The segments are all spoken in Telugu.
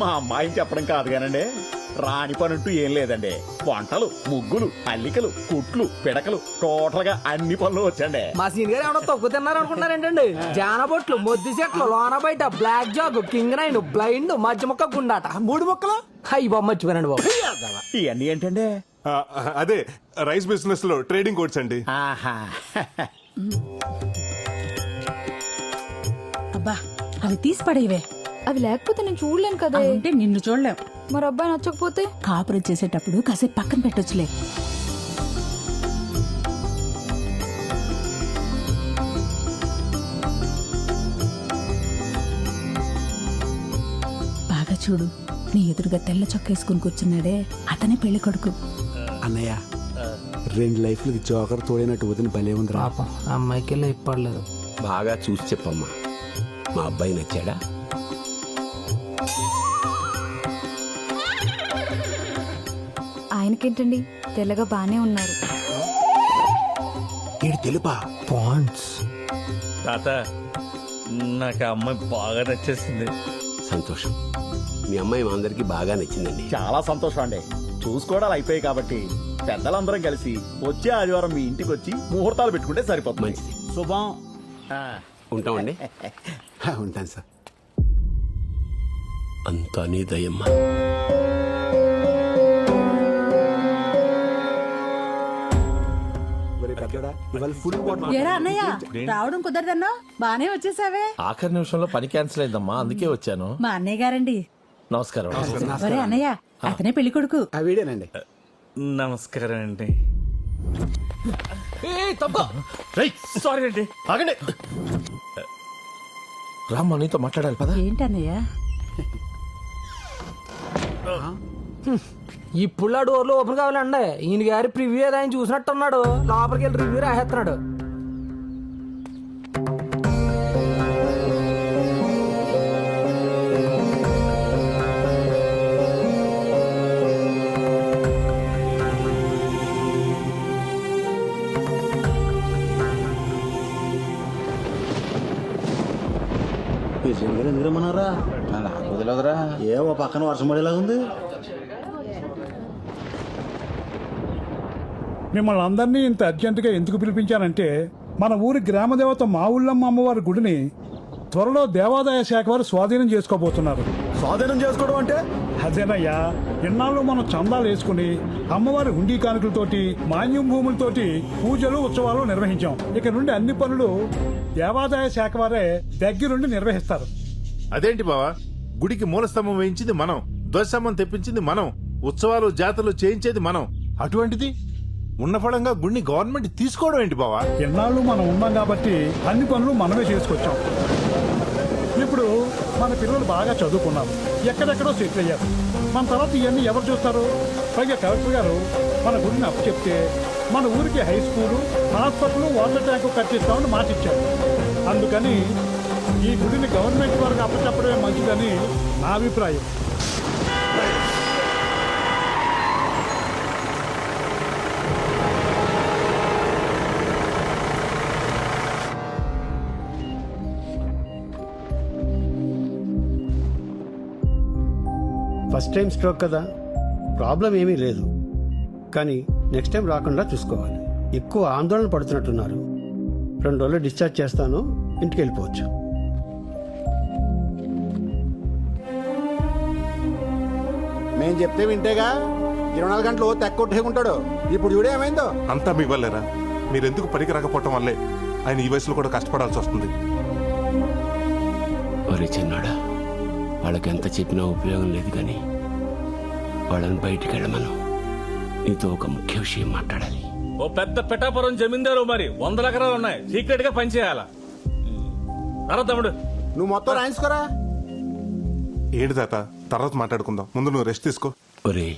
మా అమ్మాయిని చెప్పడం కాదు కానండి. రాని పనంటూ ఏం లేదండి. వంటలు ముగ్గులు అల్లికలు కుట్లు పిడకలు టోటల్గా అన్ని పనులు వచ్చండి. మా సీన్ గారు ఏమన్నా తక్కువ తిన్నారు అనుకుంటారేంటండి జానబొట్లు మొద్దు చెట్లు లోన బయట black zag king nine blind మధ్య మొక్క గుండాట. మూడు మొక్కలు? అయ్యి బాబు మర్చిపోయానండి బాబు. ఇవన్నీ ఏంటండి? అదే రైస్ బిజినెస్లో ట్రేడింగ్ కోడ్స్ అండి. ఆహా. అబ్బా అవి తీసి పడేవే. అవి లేకపోతే నేను చూడలేను కదా. అంటే నిన్ను చూడలేం. మరి అబ్బాయి నచ్చకపోతే? కాపురం చేసేటప్పుడు కాసేపు పక్కన పెట్టొచ్చులే. బాగా చూడు నీ ఎదురుగా తెల్ల చొక్కేసుకుని కూర్చున్నాడే అతనే పెళ్ళి కొడుకు. అన్నయ్య రెండు లైఫ్లకి జోకర్ తోడైనట్టు వదిన భలే ఉందిరా. పాపం అమ్మాయికి వెళ్ళి ఇప్పడలేదు. బాగా చూసి చెప్పమ్మా. మా అబ్బాయి నచ్చాడా? ఆయనకేంటండి? తెల్లగా బానే ఉన్నారు. ఈడు తెలుపా? పాయింట్స్ తాత నాకు ఆ అమ్మాయి బాగా నచ్చేసింది. సంతోషం. మీ అమ్మాయి మా అందరికి బాగా నచ్చిందండి. చాలా సంతోషం అండి. చూసుకోవడాలు అయిపోయాయి కాబట్టి పెద్దలందరం కలిసి వచ్చే ఆదివారం మీ ఇంటికి వచ్చి ముహూర్తాలు పెట్టుకుంటే సరిపోతుంది. మంచిది. శుభం. ఉంటామండి? ఉంటాను సార్. అంతా నీ దయమ్మా. పెద్దోడా, ఇవాళ ఫుల్ వాటర్ ఏరా అన్నయ్య రావడం కుదరదన్నా? బానే వచ్చేసావే. ఆఖరి నిమిషంలో పని క్యాన్సిల్ అయిందమ్మా అందుకే వచ్చాను. మా అన్నయ్య గారండి. నమస్కారం. ఒరే అన్నయ్య అతనే పెళ్ళి కొడుకు. ఆ వీడేనండి. నమస్కారం అండి. సారీ అండి. ఆగండి. రామ్మా నీతో మాట్లాడాలి పదా. ఏంటన్నయ్య? ఇప్పుడు ఆ డోర్లు ఓపెన్ కావాలండి. ఈయన గారి ప్రివ్యూ ఏదో ఆయన చూసినట్టున్నాడు. లోపలికి వెళ్ళి రివ్యూ రాసేస్తున్నాడు. నాకు వదిలేదురా ఏవో పక్కన వర్షం పడేలా ఉంది మిమ్మల్ని అందరినీ ఇంత అర్జెంటుగా ఎందుకు పిలిపించానంటే మన ఊరి గ్రామదేవత మా ఊళ్ళమ్మ అమ్మవారి గుడిని త్వరలో దేవాదాయ శాఖ వారు స్వాధీనం చేసుకోబోతున్నారు. స్వాధీనం చేసుకోవడం అంటే? అదేనయ్యా ఇన్నాళ్ళు మనం చందాలు వేసుకుని అమ్మవారి హుండీ కానుకలతోటి మాన్యం భూములతోటి పూజలు ఉత్సవాలు నిర్వహించాం. ఇక నుండి అన్ని పనులు దేవాదాయ శాఖ వారే దగ్గరుండి నిర్వహిస్తారు. అదేంటి బావా? గుడికి మూల స్తంభం వేయించింది మనం ధ్వజస్తంభం తెప్పించింది మనం ఉత్సవాలు జాతరలు చేయించేది మనం. అటువంటిది ఉన్న ఫలంగా గుడిని గవర్నమెంట్ తీసుకోవడం ఏంటి బావా? ఎన్నాళ్ళు మనం ఉన్నాం కాబట్టి అన్ని పనులు మనమే చేసుకొచ్చాం. ఇప్పుడు మన పిల్లలు బాగా చదువుకున్నారు. ఎక్కడెక్కడో సెటిల్ అయ్యారు. మన తర్వాత ఇవన్నీ ఎవరు చూస్తారు? పైగా కలెక్టర్ గారు మన గుడిని అప్పు చెప్తే మన ఊరికి high school hospital water tank కట్టిస్తామని మాటిచ్చారు. అందుకని ఈ గుడిని గవర్నమెంట్ వారికి అప్పచెప్పడమే మంచిదని నా అభిప్రాయం. ఫస్ట్ టైం స్ట్రోక్ కదా? ప్రాబ్లం ఏమీ లేదు. కానీ నెక్స్ట్ టైం రాకుండా చూసుకోవాలి. ఎక్కువ ఆందోళన పడుతున్నట్టున్నారు. రెండు రోజులు డిశ్చార్జ్ చేస్తాను ఇంటికి వెళ్ళిపోవచ్చు. మేము చెప్తే వింటేగా ఇరవై నాలుగు గంటలు తెక్కొట్టేకుంటాడు ఇప్పుడు చూడే ఏమైందో. అంతా మీ వల్లేరా? మీరెందుకు పనికి రాకపోవటం వల్లే? ఆయన ఈ వయసులో కూడా కష్టపడాల్సి వస్తుంది. ఒరే చిన్నాడా వాళ్ళకి ఎంత చెప్పినా ఉపయోగం లేదు కానీ వాళ్ళని బయటికి వెళ్ళమను. నీతో ఒక ముఖ్య విషయం మాట్లాడాలి. ఓ పెద్ద పిఠాపురం జమీందారు మరి. వందల ఎకరాలు ఉన్నాయి. సీక్రెట్గా పని చేయాలా? అరా తమ్ముడు. నువ్వు మొత్తం రాయించుకోరా? ఏంటి తాత? తర్వాత మాట్లాడుకుందాం. ముందు నువ్వు రెస్ట్ తీసుకో. ఒరే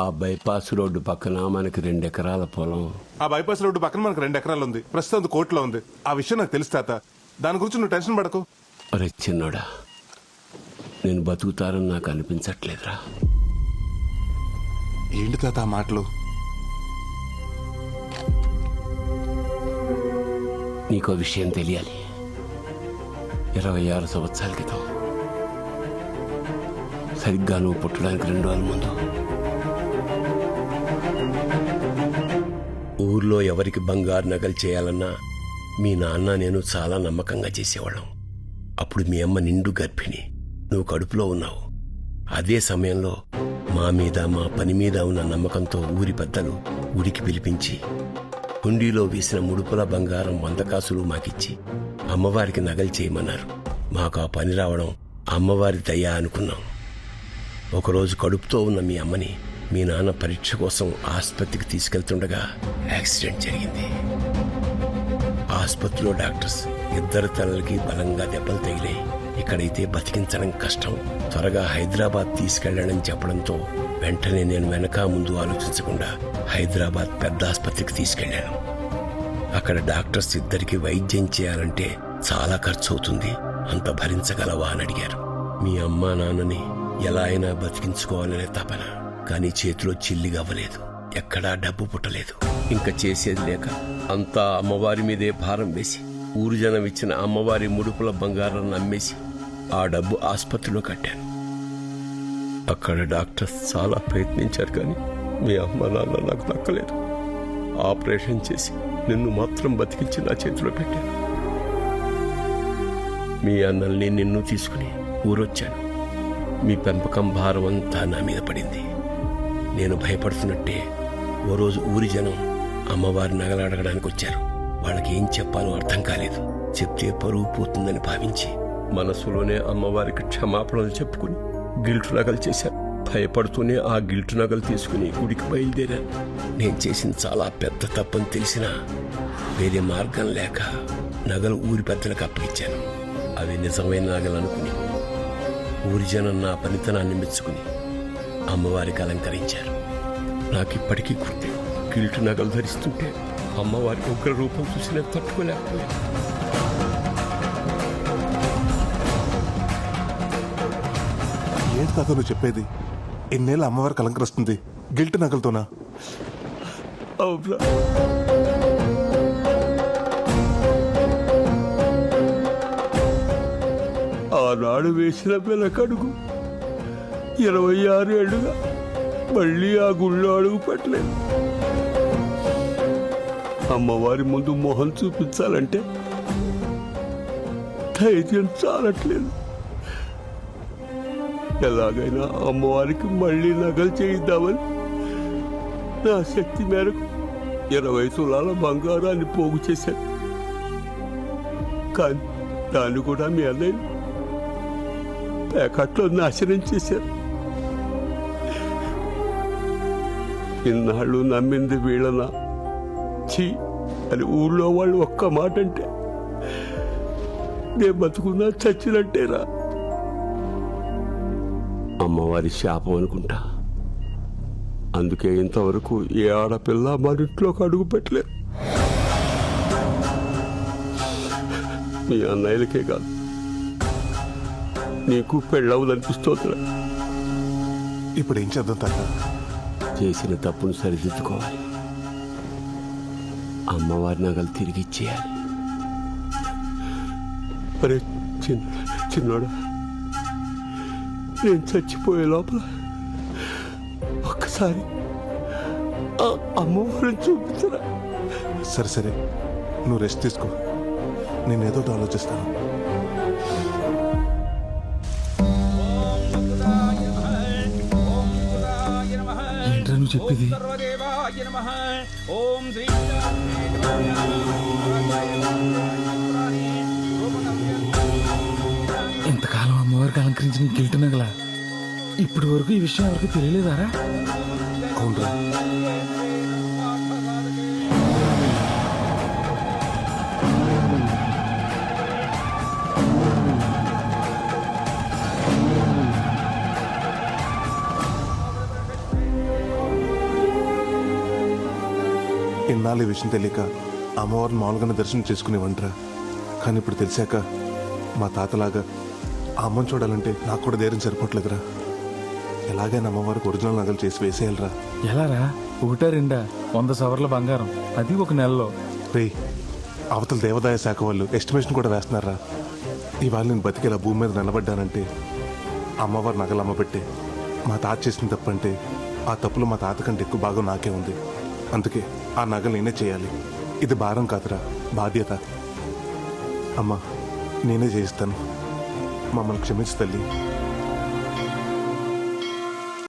ఆ బైపాస్ రోడ్డు పక్కన మనకి రెండు ఎకరాల పొలం. ఆ బైపాస్ రోడ్డు పక్కన మనకు రెండు ఎకరాలు ఉంది. ప్రస్తుతం కోర్టులో ఉంది. ఆ విషయం నాకు తెలుసు తాత. దాని గురించి నువ్వు టెన్షన్ పడకు. ఒరే చిన్నోడా నేను బతుకుతారని నాకు అనిపించట్లేదురా. ఏంటి తాత ఆ మాటలు? నీకో విషయం తెలియాలి. ఇరవై ఆరు సంవత్సరాల క్రితం సరిగ్గా నువ్వు పుట్టడానికి రెండు రోజుల ముందు ఊర్లో ఎవరికి బంగారు నగలు చేయాలన్నా మీ నాన్న నేను చాలా నమ్మకంగా చేసేవాళ్ళం. అప్పుడు మీ అమ్మ నిండు గర్భిణి. నువ్వు కడుపులో ఉన్నావు. అదే సమయంలో మా మీద మా పని మీద ఉన్న నమ్మకంతో ఊరి పెద్దలు ఉడికి పిలిపించి హుండీలో వేసిన ముడుపుల బంగారం వంద కాసులు మాకిచ్చి అమ్మవారికి నగలు చేయమన్నారు. మాకు ఆ పని రావడం అమ్మవారి దయ అనుకున్నాం. ఒకరోజు కడుపుతో ఉన్న మీ అమ్మని మీ నాన్న పరీక్ష కోసం ఆసుపత్రికి తీసుకెళ్తుండగా యాక్సిడెంట్ జరిగింది. ఆసుపత్రిలో డాక్టర్స్ ఇద్దరు తలలకి బలంగా దెబ్బలు తగిలాయి. ఇక్కడైతే బతికించడం కష్టం. త్వరగా హైదరాబాద్ తీసుకెళ్ళడం చెప్పడంతో వెంటనే నేను వెనక ముందు ఆలోచించకుండా హైదరాబాద్ పెద్ద ఆసుపత్రికి తీసుకెళ్ళాను అక్కడ డాక్టర్స్ ఇద్దరికి వైద్యం చేయాలంటే చాలా ఖర్చు అవుతుంది అంత భరించగలవా అని అడిగారు. మీ అమ్మా నాన్నని ఎలా అయినా బతికించుకోవాలనే తపన కానీ చేతిలో చిల్లిగవ్వలేదు ఎక్కడా డబ్బు పుట్టలేదు. ఇంకా చేసేది లేక అంతా అమ్మవారి మీదే భారం వేసి ఊరు జనం ఇచ్చిన అమ్మవారి ముడుపుల బంగారాన్ని అమ్మేసి ఆ డబ్బు ఆసుపత్రిలో కట్టాను. అక్కడ డాక్టర్స్ చాలా ప్రయత్నించారు కానీ మీ అమ్మ నాన్న నాకు దక్కలేదు ఆపరేషన్ చేసి నిన్ను మాత్రం బతికించి నా చేతిలో పెట్టాను. మీ అన్నల్ని నిన్ను తీసుకుని ఊరొచ్చాను. మీ పెంపకం భారం అంతా నా మీద పడింది. నేను భయపడుతున్నట్టే ఓ రోజు ఊరి జనం అమ్మవారి నగలు అడగడానికి వచ్చారు. వాళ్ళకి ఏం చెప్పాలో అర్థం కాలేదు. చెప్తే పరువు పోతుందని భావించి మనసులోనే అమ్మవారికి క్షమాపణలు చెప్పుకుని గిల్టు నగలు చేశాను భయపడుతూనే ఆ గిల్టు నగలు తీసుకుని గుడికి బయలుదేరాను నేను చేసిన చాలా పెద్ద తప్పని తెలిసినా వేరే మార్గం లేక నగలు ఊరి పెద్దలకు అప్పగించాను. అవి నిజమైన నగలు అనుకుని ఊరి జనం నా పనితనాన్ని మెచ్చుకుని అమ్మవారికి అలంకరించారు. నాకు ఇప్పటికీ గుర్తే గిల్టు నగలు ధరిస్తుంటే అమ్మవారి ఉగ్ర రూపం చూసి నేను తట్టుకోలేకపోయాను. ఏంటి తాత నువ్వు చెప్పేది? ఎన్నేళ్ళ అమ్మవారికి కలంకరిస్తుంది గిల్ట్ నగలతోనా? అవునా. ఆనాడు వేసిన పిల్లకడుగు ఇరవై ఆరు ఏళ్ళుగా మళ్ళీ ఆ గుళ్ళో అడుగు పెట్టలేదు. అమ్మవారి ముందు మొహం చూపించాలంటే ధైర్యం చాలట్లేదు. ఎలాగైనా అమ్మవారికి మళ్ళీ నగలు చేయిద్దామని నా శక్తి మేరకు ఇరవై తులాల బంగారాన్ని పోగు చేశాను. కానీ దాన్ని కూడా మీ అన్నయ్య ప్యాకెట్లో నాశనం చేశారు. ఇన్నాళ్ళు నమ్మింది వీళ్ళనా? ఛీ అని ఊళ్ళో వాళ్ళు ఒక్క మాట అంటే నేను బతుకున్నా చచ్చినట్టేరా. అమ్మవారి శాపం అనుకుంటా. అందుకే ఇంతవరకు ఏ ఆడపిల్ల మన ఇంట్లోకి అడుగు పెట్టలేదు. మీ అన్నయ్యలకే కాదు. నీకు పెళ్ళవుదనిపిస్తోందిరా ఇప్పుడు ఏం చేద్దాం తాత? చేసిన తప్పును సరిదిద్దుకోవాలి. అమ్మవారి నగలు తిరిగి ఇచ్చేయాలి. అరే చిన్న చిన్నోడా. నేను చచ్చిపోయే లోపల ఒక్కసారి అమ్మవారిని చూపించరా. సరే సరే. నువ్వు రెస్ట్ తీసుకో. నేను ఏదో ఒకటి ఆలోచిస్తాను. ఏంట్రా నువ్వు చెప్పేది? ఓం శ్రీ వరకు అలంకరించిన గిల్ట్ నగల ఇప్పటి వరకు ఈ విషయం ఎవరికి తెలియలేదారా? అవునరా. ఇన్నాళ్ళు ఈ విషయం తెలియక అమ్మవారిని మామూలుగానే దర్శనం చేసుకునేవంటరా కానీ ఇప్పుడు తెలిసాక మా తాతలాగా ఆ అమ్మని చూడాలంటే నాకు కూడా ధైర్యం సరిపోవట్లేదురా. ఎలాగైనా అమ్మవారికి ఒరిజినల్ నగలు చేసి వేసేయాలరా. ఎలారా? ఒకటా రెండా? వంద సవర్ల బంగారం. అది ఒక నెలలో. రే అవతల దేవాదాయ శాఖ వాళ్ళు ఎస్టిమేషన్ కూడా వేస్తున్నారా? ఇవాళ నేను బతికేలా భూమి మీద నిలబడ్డానంటే అమ్మవారు నగలు అమ్మబెట్టే. మా తాత చేసిన తప్పంటే ఆ తప్పులు మా తాత కంటే ఎక్కువ భాగం నాకే ఉంది. అందుకే ఆ నగలు నేనే చేయాలి. ఇది భారం కాదురా బాధ్యత. అమ్మా నేనే చేయిస్తాను. మమ్మల్ని క్షమించు తల్లి.